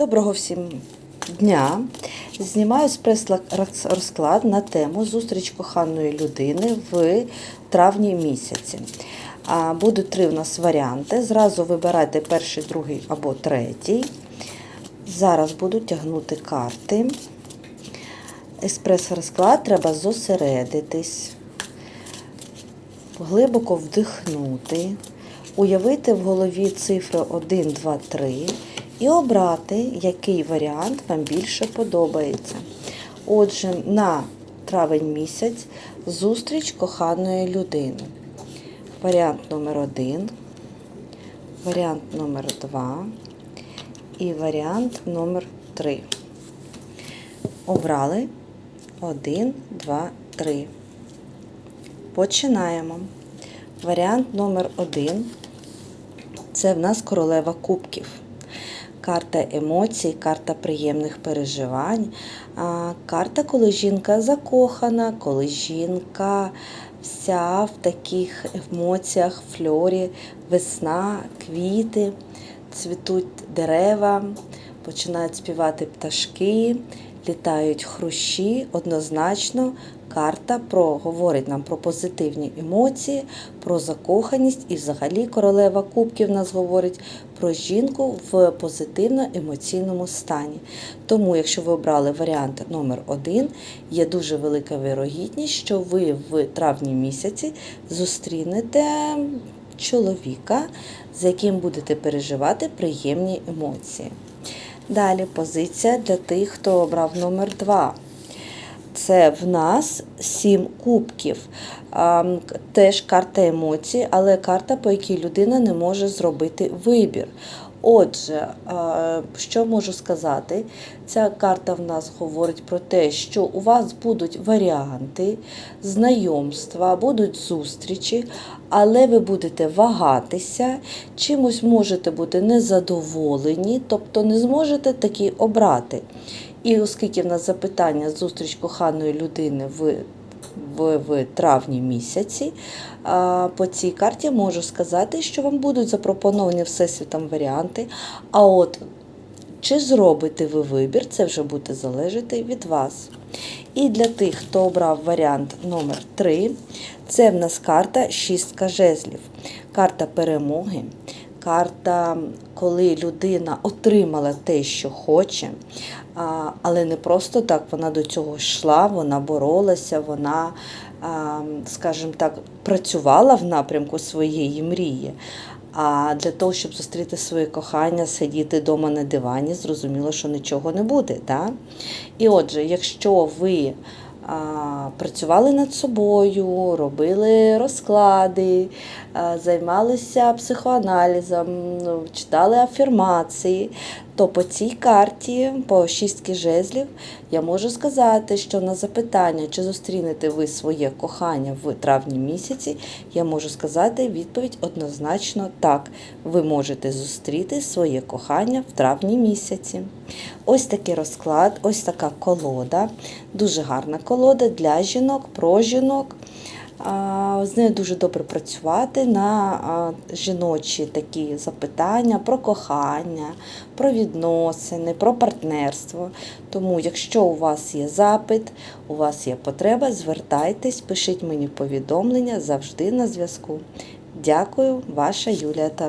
Доброго всім дня! Знімаю спецрозклад на тему Зустріч коханої людини в травні місяці. Будуть три у нас варіанти. Зразу вибирайте перший, другий або третій. Зараз буду тягнути карти. Еспресо-розклад треба зосередитись, глибоко вдихнути, уявити в голові цифри 1, 2, 3 і обрати, який варіант вам більше подобається. Отже, на травень місяць зустріч коханої людини. Варіант номер 1, варіант номер 2 і варіант номер 3. Обрали 1, 2, 3. Починаємо. Варіант номер 1 це в нас королева кубків. Карта емоцій, карта приємних переживань. Карта, коли жінка закохана, коли жінка вся в таких емоціях, фльорі, весна, квіти, цвітуть дерева, починають співати пташки, літають хрущі. Однозначно, карта про, говорить нам про позитивні емоції, про закоханість і взагалі королева кубків нас говорить про жінку в позитивно-емоційному стані. Тому, якщо ви обрали варіант номер 1 є дуже велика вірогідність, що ви в травні місяці зустрінете чоловіка, з яким будете переживати приємні емоції. Далі позиція для тих, хто обрав номер 2. Це в нас сім кубків. Теж карта емоцій, але карта, по якій людина не може зробити вибір. Отже, що можу сказати? Ця карта в нас говорить про те, що у вас будуть варіанти, знайомства, будуть зустрічі, але ви будете вагатися, чимось можете бути незадоволені, тобто не зможете таки обрати. І оскільки в нас запитання зустріч коханої людини в в, в травні місяці, а, по цій карті можу сказати, що вам будуть запропоновані всесвітом варіанти. А от чи зробите ви вибір, це вже буде залежати від вас. І для тих, хто обрав варіант номер 3 це в нас карта шістка жезлів, карта перемоги. Карта, коли людина отримала те, що хоче, але не просто так вона до цього йшла, вона боролася, вона, скажімо так, працювала в напрямку своєї мрії. А для того, щоб зустріти своє кохання, сидіти вдома на дивані, зрозуміло, що нічого не буде. Так? І отже, якщо ви працювали над собою, робили розклади, займалися психоаналізом, ну, читали афірмації, то по цій карті, по шістки жезлів, я можу сказати, що на запитання, чи зустрінете ви своє кохання в травні місяці, я можу сказати відповідь однозначно так. Ви можете зустріти своє кохання в травні місяці. Ось такий розклад, ось така колода, дуже гарна колода для жінок, про жінок. З нею дуже добре працювати на жіночі такі запитання про кохання, про відносини, про партнерство. Тому, якщо у вас є запит, у вас є потреба, звертайтесь, пишіть мені повідомлення завжди на зв'язку. Дякую, ваша Юлія Таро.